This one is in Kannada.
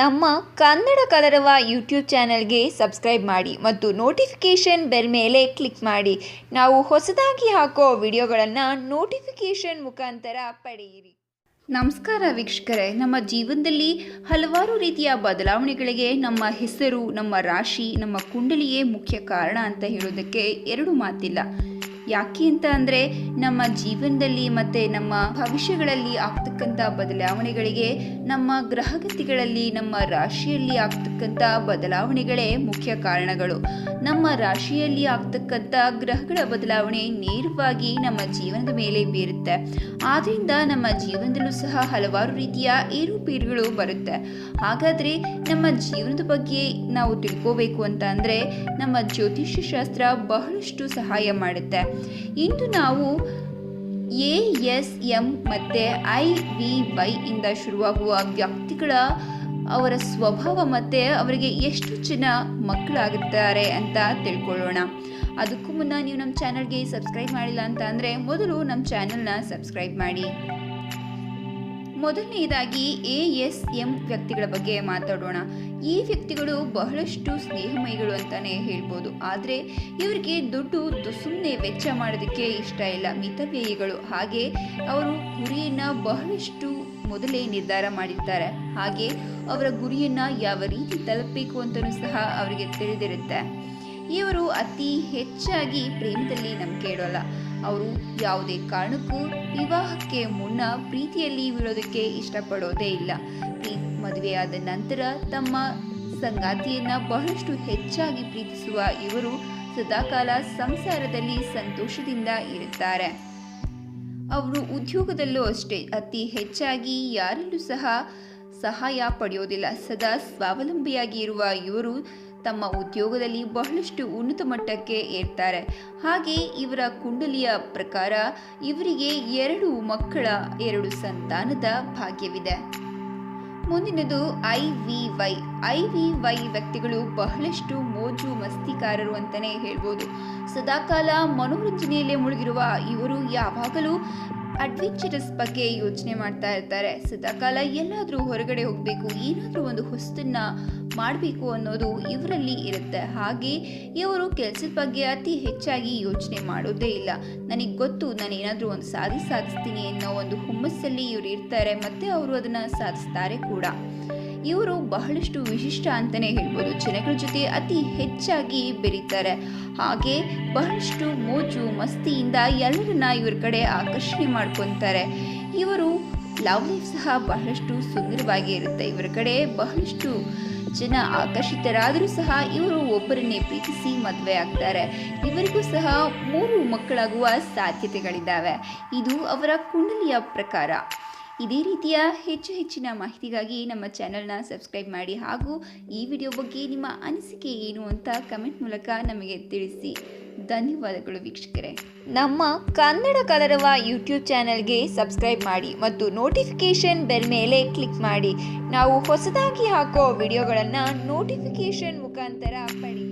ನಮ್ಮ ಕನ್ನಡ ಕಲರವ ಯೂಟ್ಯೂಬ್ ಚಾನೆಲ್ಗೆ ಸಬ್ಸ್ಕ್ರೈಬ್ ಮಾಡಿ ಮತ್ತು ನೋಟಿಫಿಕೇಷನ್ ಬೆಲ್ ಮೇಲೆ ಕ್ಲಿಕ್ ಮಾಡಿ. ನಾವು ಹೊಸದಾಗಿ ಹಾಕೋ ವಿಡಿಯೋಗಳನ್ನು ನೋಟಿಫಿಕೇಷನ್ ಮುಖಾಂತರ ಪಡೆಯಿರಿ. ನಮಸ್ಕಾರ ವೀಕ್ಷಕರೇ. ನಮ್ಮ ಜೀವನದಲ್ಲಿ ಹಲವಾರು ರೀತಿಯ ಬದಲಾವಣೆಗಳಿಗೆ ನಮ್ಮ ಹೆಸರು, ನಮ್ಮ ರಾಶಿ, ನಮ್ಮ ಕುಂಡಲಿಯೇ ಮುಖ್ಯ ಕಾರಣ ಅಂತ ಹೇಳೋದಕ್ಕೆ ಎರಡು ಮಾತಿಲ್ಲ. ಯಾಕೆ ಅಂತ ಅಂದರೆ ನಮ್ಮ ಜೀವನದಲ್ಲಿ ಮತ್ತು ನಮ್ಮ ಭವಿಷ್ಯಗಳಲ್ಲಿ ಆಗ್ತಕ್ಕಂಥ ಬದಲಾವಣೆಗಳಿಗೆ, ನಮ್ಮ ಗ್ರಹಗತಿಗಳಲ್ಲಿ, ನಮ್ಮ ರಾಶಿಯಲ್ಲಿ ಆಗ್ತಕ್ಕಂಥ ಬದಲಾವಣೆಗಳೇ ಮುಖ್ಯ ಕಾರಣಗಳು. ನಮ್ಮ ರಾಶಿಯಲ್ಲಿ ಆಗ್ತಕ್ಕಂಥ ಗ್ರಹಗಳ ಬದಲಾವಣೆ ನೇರವಾಗಿ ನಮ್ಮ ಜೀವನದ ಮೇಲೆ ಬೀರುತ್ತೆ. ಆದ್ದರಿಂದ ನಮ್ಮ ಜೀವನದಲ್ಲೂ ಸಹ ಹಲವಾರು ರೀತಿಯ ಏರುಪೇರುಗಳು ಬರುತ್ತೆ. ಹಾಗಾದರೆ ನಮ್ಮ ಜೀವನದ ಬಗ್ಗೆ ನಾವು ತಿಳ್ಕೋಬೇಕು ಅಂತ ಅಂದರೆ ನಮ್ಮ ಜ್ಯೋತಿಷ್ಯ ಶಾಸ್ತ್ರ ಬಹಳಷ್ಟು ಸಹಾಯ ಮಾಡುತ್ತೆ. ಇಂದು ನಾವು ಎ ಎಸ್ ಎಂ ಮತ್ತು ಐ ವಿ ವೈ ಇಂದ ಶುರುವಾಗುವ ವ್ಯಕ್ತಿಗಳ ಅವರ ಸ್ವಭಾವ ಮತ್ತು ಅವರಿಗೆ ಎಷ್ಟು ಜನ ಮಕ್ಕಳಾಗುತ್ತಾರೆ ಅಂತ ತಿಳ್ಕೊಳ್ಳೋಣ. ಅದಕ್ಕೂ ಮುನ್ನ ನೀವು ನಮ್ಮ ಚಾನಲ್ಗೆ ಸಬ್ಸ್ಕ್ರೈಬ್ ಮಾಡಿಲ್ಲ ಅಂತ ಅಂದರೆ ಮೊದಲು ನಮ್ಮ ಚಾನಲ್ನ ಸಬ್ಸ್ಕ್ರೈಬ್ ಮಾಡಿ. ಮೊದಲನೆಯದಾಗಿ ಎ ಎಸ್ ಎಂ ವ್ಯಕ್ತಿಗಳ ಬಗ್ಗೆ ಮಾತಾಡೋಣ. ಈ ವ್ಯಕ್ತಿಗಳು ಬಹಳಷ್ಟು ಸ್ನೇಹಮಯಿಗಳು ಅಂತಾನೆ ಹೇಳ್ಬೋದು. ಆದರೆ ಇವರಿಗೆ ದುಡ್ಡು ಸುಮ್ಮನೆ ವೆಚ್ಚ ಮಾಡೋದಕ್ಕೆ ಇಷ್ಟ ಇಲ್ಲ. ಮಿತವ್ಯಯಿಗಳು. ಹಾಗೆ ಅವರು ಗುರಿಯನ್ನು ಬಹಳಷ್ಟು ಮೊದಲೇ ನಿರ್ಧಾರ ಮಾಡಿರ್ತಾರೆ. ಹಾಗೆ ಅವರ ಗುರಿಯನ್ನು ಯಾವ ರೀತಿ ತಲುಪಬೇಕು ಅಂತಲೂ ಸಹ ಅವರಿಗೆ ತಿಳಿದಿರುತ್ತೆ. ಇವರು ಅತಿ ಹೆಚ್ಚಾಗಿ ಪ್ರೇಮದಲ್ಲಿ ನಂಬಿಕೆ ಇಡೋಲ್ಲ. ಅವರು ಯಾವುದೇ ಕಾರಣಕ್ಕೂ ವಿವಾಹಕ್ಕೆ ಮುನ್ನ ಪ್ರೀತಿಯಲ್ಲಿ ಬೀಳೋದಕ್ಕೆ ಇಷ್ಟಪಡೋದೇ ಇಲ್ಲ. ಈ ಮದುವೆಯಾದ ನಂತರ ತಮ್ಮ ಸಂಗಾತಿಯನ್ನು ಬಹಳಷ್ಟು ಹೆಚ್ಚಾಗಿ ಪ್ರೀತಿಸುವ ಇವರು ಸದಾಕಾಲ ಸಂಸಾರದಲ್ಲಿ ಸಂತೋಷದಿಂದ ಇರುತ್ತಾರೆ. ಅವರು ಉದ್ಯೋಗದಲ್ಲೂ ಅಷ್ಟೇ, ಅತಿ ಹೆಚ್ಚಾಗಿ ಯಾರಲ್ಲೂ ಸಹ ಸಹಾಯ ಪಡೆಯೋದಿಲ್ಲ. ಸದಾ ಸ್ವಾವಲಂಬಿಯಾಗಿ ಇರುವ ಇವರು ತಮ್ಮ ಉದ್ಯೋಗದಲ್ಲಿ ಬಹಳಷ್ಟು ಉನ್ನತ ಮಟ್ಟಕ್ಕೆ ಏರ್ತಾರೆ. ಹಾಗೆ ಇವರ ಕುಂಡಲಿಯ ಪ್ರಕಾರ ಇವರಿಗೆ ಎರಡು ಮಕ್ಕಳ, ಎರಡು ಸಂತಾನದ ಭಾಗ್ಯವಿದೆ. ಮುಂದಿನದು I V Y. I V Y ವ್ಯಕ್ತಿಗಳು ಬಹಳಷ್ಟು ಮೋಜು ಮಸ್ತಿಕಾರರು ಅಂತಲೇ ಹೇಳ್ಬೋದು. ಸದಾಕಾಲ ಮನೋರಂಜನೆಯಲ್ಲೇ ಮುಳುಗಿರುವ ಇವರು ಯಾವಾಗಲೂ ಅಡ್ವೆಂಚರಸ್ ಬಗ್ಗೆ ಯೋಚನೆ ಮಾಡ್ತಾ ಇರ್ತಾರೆ. ಸದಾಕಾಲ ಎಲ್ಲಾದರೂ ಹೊರಗಡೆ ಹೋಗಬೇಕು, ಏನಾದರೂ ಒಂದು ಹೊಸದನ್ನ ಮಾಡಬೇಕು ಅನ್ನೋದು ಇವರಲ್ಲಿ ಇರುತ್ತೆ. ಹಾಗೆ ಇವರು ಕೆಲಸದ ಬಗ್ಗೆ ಅತಿ ಹೆಚ್ಚಾಗಿ ಯೋಚನೆ ಮಾಡೋದೇ ಇಲ್ಲ. ನನಗೆ ಗೊತ್ತು ನಾನು ಏನಾದರೂ ಒಂದು ಸಾಧಿ ಸಾಧಿಸ್ತೀನಿ ಅನ್ನೋ ಒಂದು ಹುಮ್ಮಸ್ಸಲ್ಲಿ ಇವರು ಇರ್ತಾರೆ, ಮತ್ತು ಅವರು ಅದನ್ನು ಸಾಧಿಸ್ತಾರೆ ಕೂಡ. ಇವರು ಬಹಳಷ್ಟು ವಿಶಿಷ್ಟ ಅಂತಲೇ ಹೇಳ್ಬೋದು. ಜನಗಳ ಜೊತೆ ಅತಿ ಹೆಚ್ಚಾಗಿ ಬೆರೀತಾರೆ. ಹಾಗೆ ಬಹಳಷ್ಟು ಮೋಜು, ಮಸ್ತಿಯಿಂದ ಎಲ್ಲರನ್ನ ಇವ್ರ ಕಡೆ ಆಕರ್ಷಣೆ ಮಾಡ್ಕೊತಾರೆ. ಇವರು ಲವ್ ಲೈಫ್ ಸಹ ಬಹಳಷ್ಟು ಸುಂದರವಾಗಿ ಇರುತ್ತೆ. ಇವರ ಕಡೆ ಬಹಳಷ್ಟು ಜನ ಆಕರ್ಷಿತರಾದರೂ ಸಹ ಇವರು ಒಬ್ಬರನ್ನೇ ಪ್ರೀತಿಸಿ ಮದುವೆ ಆಗ್ತಾರೆ. ಇವರಿಗೂ ಸಹ ಮೂರು ಮಕ್ಕಳಾಗುವ ಸಾಧ್ಯತೆಗಳಿದ್ದಾವೆ. ಇದು ಅವರ ಕುಂಡಲಿಯ ಪ್ರಕಾರ. ಇದೇ ರೀತಿಯ ಹೆಚ್ಚು ಹೆಚ್ಚಿನ ಮಾಹಿತಿಗಾಗಿ ನಮ್ಮ ಚಾನಲ್ನ ಸಬ್ಸ್ಕ್ರೈಬ್ ಮಾಡಿ ಹಾಗೂ ಈ ವಿಡಿಯೋ ಬಗ್ಗೆ ನಿಮ್ಮ ಅನಿಸಿಕೆ ಏನು ಅಂತ ಕಮೆಂಟ್ ಮೂಲಕ ನಮಗೆ ತಿಳಿಸಿ. ಧನ್ಯವಾದಗಳು ವೀಕ್ಷಕರೇ. ನಮ್ಮ ಕನ್ನಡ ಕಲರವ ಯೂಟ್ಯೂಬ್ ಚಾನೆಲ್ಗೆ ಸಬ್ಸ್ಕ್ರೈಬ್ ಮಾಡಿ ಮತ್ತು ನೋಟಿಫಿಕೇಷನ್ ಬೆಲ್ ಮೇಲೆ ಕ್ಲಿಕ್ ಮಾಡಿ. ನಾವು ಹೊಸದಾಗಿ ಹಾಕೋ ವಿಡಿಯೋಗಳನ್ನು ನೋಟಿಫಿಕೇಷನ್ ಮುಖಾಂತರ ಪಡಿ